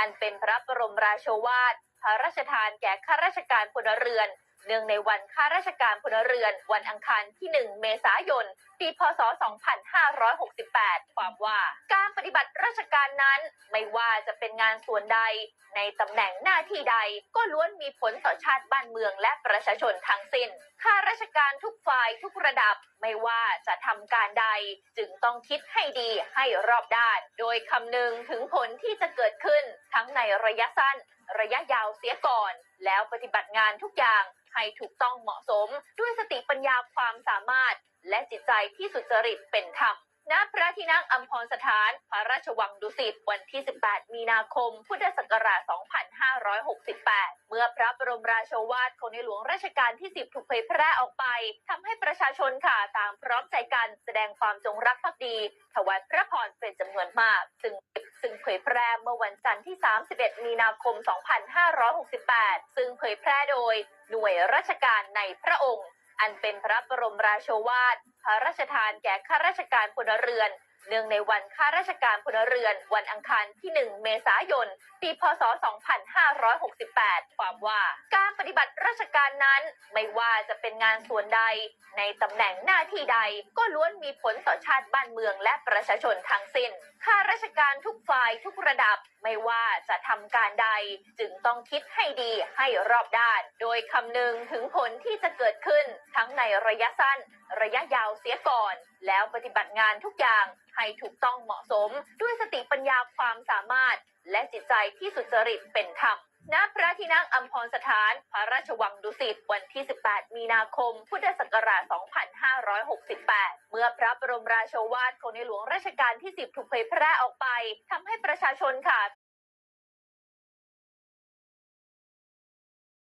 อันเป็นพระบรมราโชวาทพระราชทานแก่ข้าราชการพลเรือน เนื่องในวันข้าราชการพลเรือน วันอังคารที่ 1 เมษายน ปี พศ 2568 ความว่า การปฏิบัติราชการนั้นไม่ว่าจะเป็นงานส่วนใด ในตำแหน่งหน้าที่ใดก็ล้วนมีผลต่อชาติบ้านเมืองและประชาชนทั้งสิ้น ข้าราชการทุกฝ่ายทุกระดับไม่ว่าจะทำการใด จึงต้องคิดให้ดีให้รอบด้าน โดยคำนึงถึงผลที่จะเกิดขึ้นทั้งในระยะสั้น ระยะยาวเสียก่อน แล้วปฏิบัติงานทุกอย่างให้ถูกต้องเหมาะสม ด้วยสติปัญญาความสามารถ และจิตใจที่สุจริตเป็นธรรมณพระที่นั่งอัมพรสถาน พระราชวังดุสิตวันที่ 18 มีนาคม พุทธศักราช 2568 เมื่อพระบรมราโชวาทของในหลวงรัชกาลที่ 10 ถูกเผยแพร่ออกไปทำให้ประชาชนค่ะต่างพร้อมใจกันแสดงความจงรักภักดี ถวายพระพรเป็นจำนวนมาก ซึ่ง ซึ่งเผยแพร่เมื่อวันจันทร์ที่ 31 มีนาคม 2568 ซึ่งเผยแพร่โดยหน่วยราชการในพระองค์ อันเป็นพระบรมราโชวาท พระราชทานแก่ข้าราชการพลเรือน เนื่องในวันข้าราชการพลเรือน วันอังคารที่ 1 เมษายน ปี พศ 2568 ความว่าการปฏิบัติราชการนั้นไม่ว่าจะเป็นงานส่วนใด ในตำแหน่งหน้าที่ใดก็ล้วนมีผลต่อชาติบ้านเมืองและประชาชนทั้งสิ้น ข้าราชการทุกฝ่ายทุกระดับไม่ว่าจะทำการใด จึงต้องคิดให้ดีให้รอบด้าน โดยคำนึงถึงผลที่จะเกิดขึ้น ในระยะสั้น ระยะยาวเสียก่อน แล้วปฏิบัติงานทุกอย่างให้ถูกต้องเหมาะสม ด้วยสติปัญญาความสามารถ และจิตใจที่สุจริตเป็นธรรมณพระที่นั่งอัมพรสถาน พระราชวังดุสิตวันที่ 18 มีนาคม พุทธศักราช 2568 เมื่อพระบรมราโชวาทของในหลวงรัชกาลที่ 10 ถูกเผยแพร่ออกไปทำให้ประชาชนค่ะ